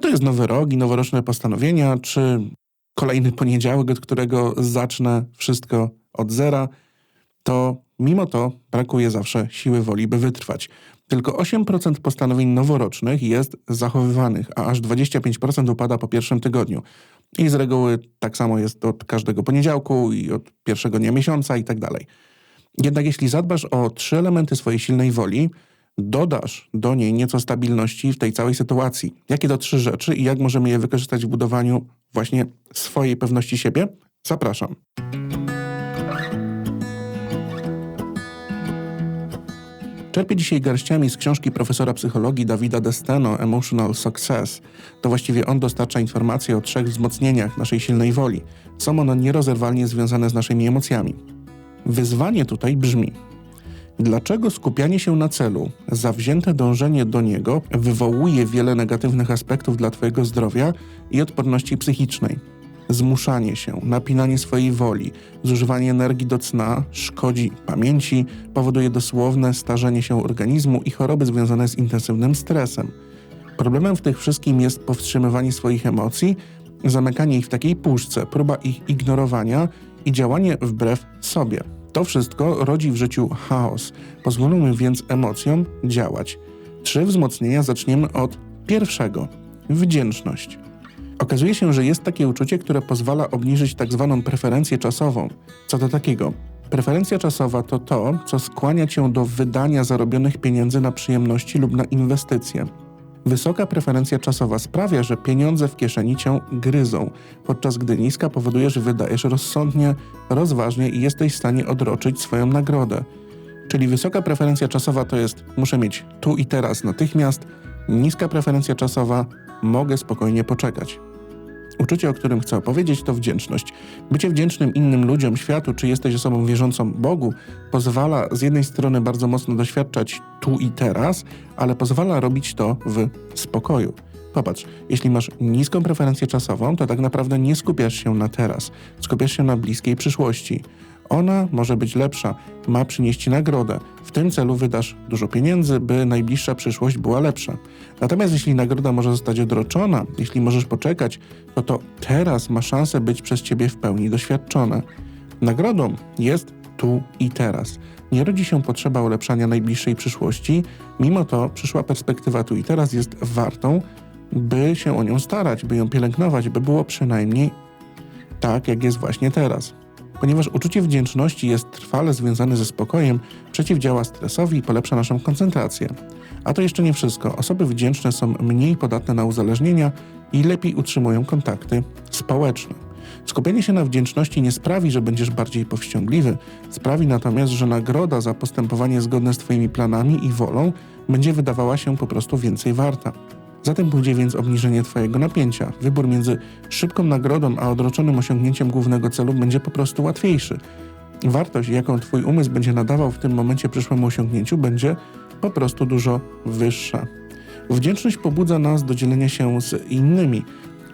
Czy to jest nowy rok i noworoczne postanowienia, czy kolejny poniedziałek, od którego zacznę wszystko od zera, to mimo to brakuje zawsze siły woli, by wytrwać. Tylko 8% postanowień noworocznych jest zachowywanych, a aż 25% upada po pierwszym tygodniu. I z reguły tak samo jest od każdego poniedziałku i od pierwszego dnia miesiąca i tak dalej. Jednak jeśli zadbasz o trzy elementy swojej silnej woli, dodasz do niej nieco stabilności w tej całej sytuacji. Jakie to trzy rzeczy i jak możemy je wykorzystać w budowaniu właśnie swojej pewności siebie? Zapraszam. Czerpię dzisiaj garściami z książki profesora psychologii Dawida Desteno Emotional Success. To właściwie on dostarcza informacji o trzech wzmocnieniach naszej silnej woli. Są one nierozerwalnie związane z naszymi emocjami. Wyzwanie tutaj brzmi: Dlaczego skupianie się na celu, zawzięte dążenie do niego wywołuje wiele negatywnych aspektów dla Twojego zdrowia i odporności psychicznej? Zmuszanie się, napinanie swojej woli, zużywanie energii do cna szkodzi pamięci, powoduje dosłowne starzenie się organizmu i choroby związane z intensywnym stresem. Problemem w tych wszystkim jest powstrzymywanie swoich emocji, zamykanie ich w takiej puszce, próba ich ignorowania i działanie wbrew sobie. To wszystko rodzi w życiu chaos. Pozwólmy więc emocjom działać. Trzy wzmocnienia zaczniemy od pierwszego wdzięczność. Okazuje się, że jest takie uczucie, które pozwala obniżyć tak zwaną preferencję czasową. Co to takiego? Preferencja czasowa to to, co skłania cię do wydania zarobionych pieniędzy na przyjemności lub na inwestycje. Wysoka preferencja czasowa sprawia, że pieniądze w kieszeni cię gryzą, podczas gdy niska powoduje, że wydajesz rozsądnie, rozważnie i jesteś w stanie odroczyć swoją nagrodę. Czyli wysoka preferencja czasowa to jest muszę mieć tu i teraz natychmiast, niska preferencja czasowa mogę spokojnie poczekać. Uczucie, o którym chcę opowiedzieć, to wdzięczność. Bycie wdzięcznym innym ludziom, światu, czy jesteś osobą wierzącą Bogu, pozwala z jednej strony bardzo mocno doświadczać tu i teraz, ale pozwala robić to w spokoju. Popatrz, jeśli masz niską preferencję czasową, to tak naprawdę nie skupiasz się na teraz, skupiasz się na bliskiej przyszłości. Ona może być lepsza, ma przynieść nagrodę. W tym celu wydasz dużo pieniędzy, by najbliższa przyszłość była lepsza. Natomiast jeśli nagroda może zostać odroczona, jeśli możesz poczekać, to to teraz ma szansę być przez ciebie w pełni doświadczona. Nagrodą jest tu i teraz. Nie rodzi się potrzeba ulepszania najbliższej przyszłości, mimo to przyszła perspektywa tu i teraz jest wartą, by się o nią starać, by ją pielęgnować, by było przynajmniej tak, jak jest właśnie teraz. Ponieważ uczucie wdzięczności jest trwale związane ze spokojem, przeciwdziała stresowi i polepsza naszą koncentrację. A to jeszcze nie wszystko. Osoby wdzięczne są mniej podatne na uzależnienia i lepiej utrzymują kontakty społeczne. Skupienie się na wdzięczności nie sprawi, że będziesz bardziej powściągliwy, sprawi natomiast, że nagroda za postępowanie zgodne z Twoimi planami i wolą będzie wydawała się po prostu więcej warta. Zatem pójdzie więc obniżenie Twojego napięcia. Wybór między szybką nagrodą a odroczonym osiągnięciem głównego celu będzie po prostu łatwiejszy. Wartość, jaką Twój umysł będzie nadawał w tym momencie przyszłemu osiągnięciu, będzie po prostu dużo wyższa. Wdzięczność pobudza nas do dzielenia się z innymi.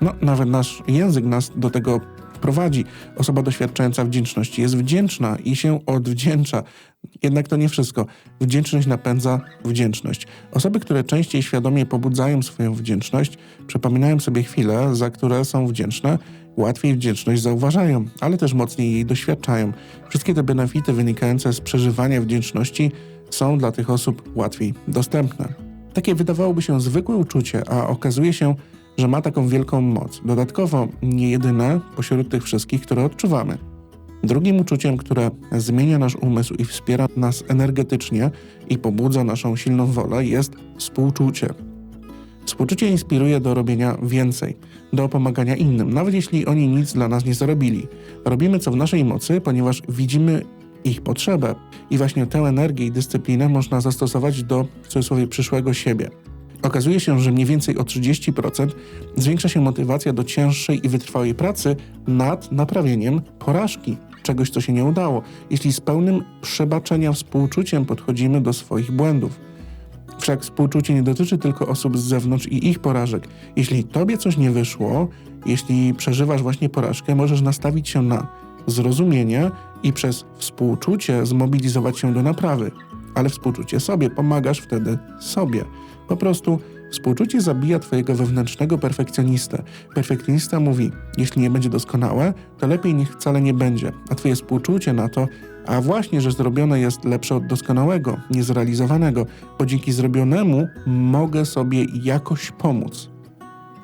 No, nawet nasz język nas do tego prowadzi. Osoba doświadczająca wdzięczności jest wdzięczna i się odwdzięcza. Jednak to nie wszystko. Wdzięczność napędza wdzięczność. Osoby, które częściej świadomie pobudzają swoją wdzięczność, przypominają sobie chwile, za które są wdzięczne, łatwiej wdzięczność zauważają, ale też mocniej jej doświadczają. Wszystkie te benefity wynikające z przeżywania wdzięczności są dla tych osób łatwiej dostępne. Takie wydawałoby się zwykłe uczucie, a okazuje się, że ma taką wielką moc. Dodatkowo nie jedyne pośród tych wszystkich, które odczuwamy. Drugim uczuciem, które zmienia nasz umysł i wspiera nas energetycznie i pobudza naszą silną wolę, jest współczucie. Współczucie inspiruje do robienia więcej, do pomagania innym, nawet jeśli oni nic dla nas nie zarobili. Robimy co w naszej mocy, ponieważ widzimy ich potrzebę i właśnie tę energię i dyscyplinę można zastosować do w cudzysłowie przyszłego siebie. Okazuje się, że mniej więcej o 30% zwiększa się motywacja do cięższej i wytrwałej pracy nad naprawieniem porażki, czegoś, co się nie udało, jeśli z pełnym przebaczenia współczuciem podchodzimy do swoich błędów. Wszak współczucie nie dotyczy tylko osób z zewnątrz i ich porażek. Jeśli tobie coś nie wyszło, jeśli przeżywasz właśnie porażkę, możesz nastawić się na zrozumienie i przez współczucie zmobilizować się do naprawy. Ale współczucie sobie pomagasz wtedy sobie. Po prostu Współczucie zabija twojego wewnętrznego perfekcjonistę. Perfekcjonista mówi, jeśli nie będzie doskonałe, to lepiej niech wcale nie będzie, a twoje współczucie na to, a właśnie, że zrobione jest lepsze od doskonałego, niezrealizowanego, bo dzięki zrobionemu mogę sobie jakoś pomóc.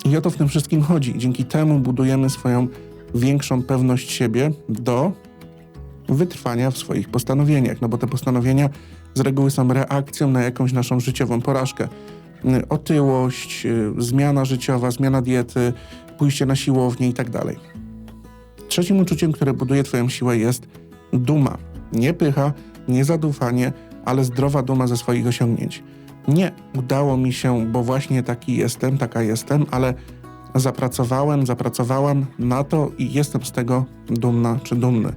I o to w tym wszystkim chodzi. Dzięki temu budujemy swoją większą pewność siebie do wytrwania w swoich postanowieniach, no bo te postanowienia z reguły są reakcją na jakąś naszą życiową porażkę. Y, Otyłość, y, zmiana życiowa, zmiana diety, pójście na siłownię i tak dalej. Trzecim uczuciem, które buduje Twoją siłę jest duma. Nie pycha, nie zadufanie, ale zdrowa duma ze swoich osiągnięć. Nie udało mi się, bo właśnie taki jestem, taka jestem, ale zapracowałem, zapracowałam na to i jestem z tego dumna czy dumny.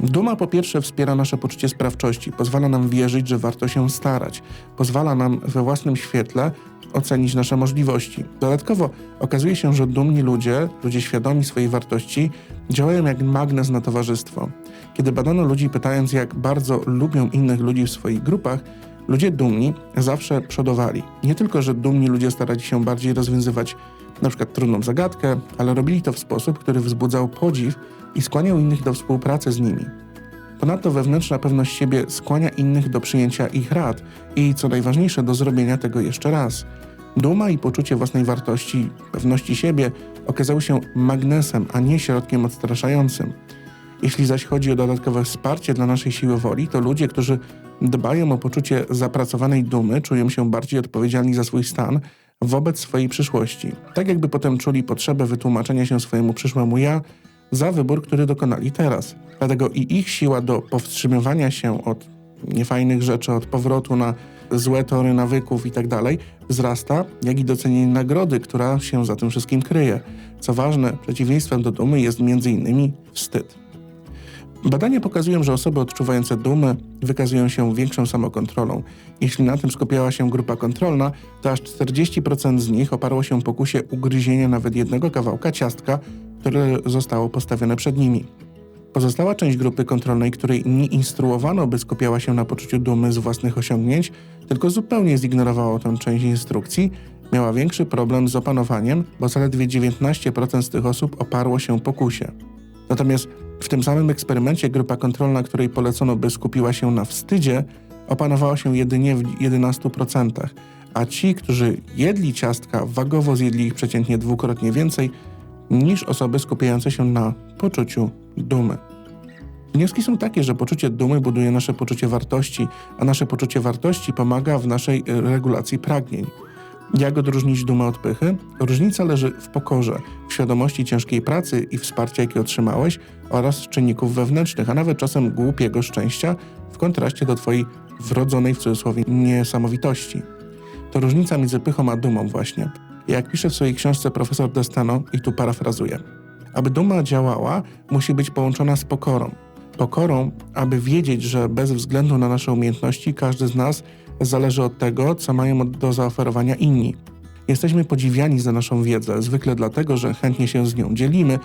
Duma po pierwsze wspiera nasze poczucie sprawczości, pozwala nam wierzyć, że warto się starać, pozwala nam we własnym świetle ocenić nasze możliwości. Dodatkowo okazuje się, że dumni ludzie, ludzie świadomi swojej wartości, działają jak magnes na towarzystwo. Kiedy badano ludzi pytając, jak bardzo lubią innych ludzi w swoich grupach, ludzie dumni zawsze przodowali. Nie tylko, że dumni ludzie starali się bardziej rozwiązywać na przykład trudną zagadkę, ale robili to w sposób, który wzbudzał podziw i skłaniał innych do współpracy z nimi. Ponadto wewnętrzna pewność siebie skłania innych do przyjęcia ich rad i, co najważniejsze, do zrobienia tego jeszcze raz. Duma i poczucie własnej wartości, pewności siebie okazały się magnesem, a nie środkiem odstraszającym. Jeśli zaś chodzi o dodatkowe wsparcie dla naszej siły woli, to ludzie, którzy dbają o poczucie zapracowanej dumy, czują się bardziej odpowiedzialni za swój stan wobec swojej przyszłości. Tak jakby potem czuli potrzebę wytłumaczenia się swojemu przyszłemu ja za wybór, który dokonali teraz. Dlatego i ich siła do powstrzymywania się od niefajnych rzeczy, od powrotu na złe tory nawyków i tak dalej, wzrasta, jak i docenienie nagrody, która się za tym wszystkim kryje. Co ważne, przeciwieństwem do dumy jest m.in. wstyd. Badania pokazują, że osoby odczuwające dumę wykazują się większą samokontrolą. Jeśli na tym skupiała się grupa kontrolna, to aż 40% z nich oparło się pokusie ugryzienia nawet jednego kawałka ciastka, które zostało postawione przed nimi. Pozostała część grupy kontrolnej, której nie instruowano, by skupiała się na poczuciu dumy z własnych osiągnięć, tylko zupełnie zignorowała tę część instrukcji, miała większy problem z opanowaniem, bo zaledwie 19% z tych osób oparło się pokusie. Natomiast w tym samym eksperymencie grupa kontrolna, której polecono, by skupiła się na wstydzie, opanowała się jedynie w 11%, a ci, którzy jedli ciastka, wagowo zjedli ich przeciętnie dwukrotnie więcej niż osoby skupiające się na poczuciu dumy. Wnioski są takie, że poczucie dumy buduje nasze poczucie wartości, a nasze poczucie wartości pomaga w naszej y, regulacji pragnień. Jak odróżnić dumę od pychy? Różnica leży w pokorze, w świadomości ciężkiej pracy i wsparcia, jakie otrzymałeś, oraz czynników wewnętrznych, a nawet czasem głupiego szczęścia w kontraście do Twojej wrodzonej w cudzysłowie niesamowitości. To różnica między pychą a dumą właśnie. Jak pisze w swojej książce profesor Destano, i tu parafrazuję. Aby duma działała, musi być połączona z pokorą. Pokorą, aby wiedzieć, że bez względu na nasze umiejętności każdy z nas zależy od tego, co mają do zaoferowania inni. Jesteśmy podziwiani za naszą wiedzę, zwykle dlatego, że chętnie się z nią dzielimy,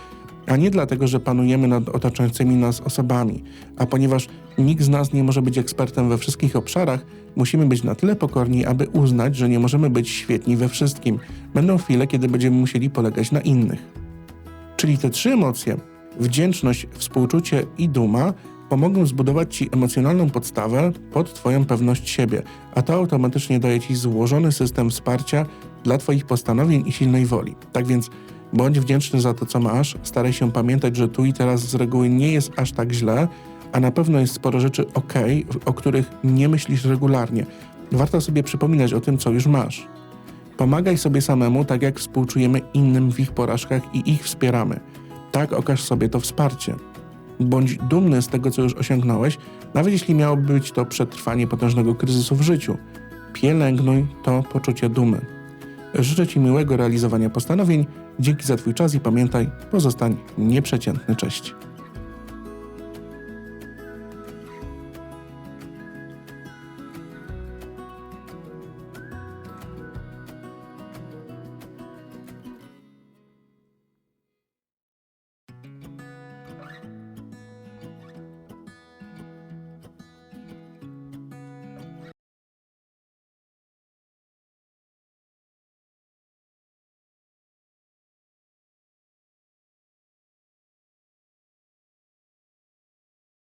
a nie dlatego, że panujemy nad otaczającymi nas osobami. A ponieważ nikt z nas nie może być ekspertem we wszystkich obszarach, musimy być na tyle pokorni, aby uznać, że nie możemy być świetni we wszystkim. Będą chwile, kiedy będziemy musieli polegać na innych. Czyli te trzy emocje wdzięczność, współczucie i duma pomogą zbudować Ci emocjonalną podstawę pod Twoją pewność siebie, a to automatycznie daje Ci złożony system wsparcia dla Twoich postanowień i silnej woli. Tak więc bądź wdzięczny za to, co masz, staraj się pamiętać, że tu i teraz z reguły nie jest aż tak źle, a na pewno jest sporo rzeczy ok, o których nie myślisz regularnie. Warto sobie przypominać o tym, co już masz. Pomagaj sobie samemu, tak jak współczujemy innym w ich porażkach i ich wspieramy. Tak okaż sobie to wsparcie. Bądź dumny z tego, co już osiągnąłeś, nawet jeśli miałoby być to przetrwanie potężnego kryzysu w życiu. Pielęgnuj to poczucie dumy. Życzę Ci miłego realizowania postanowień. Dzięki za Twój czas i pamiętaj, pozostań nieprzeciętny. Cześć.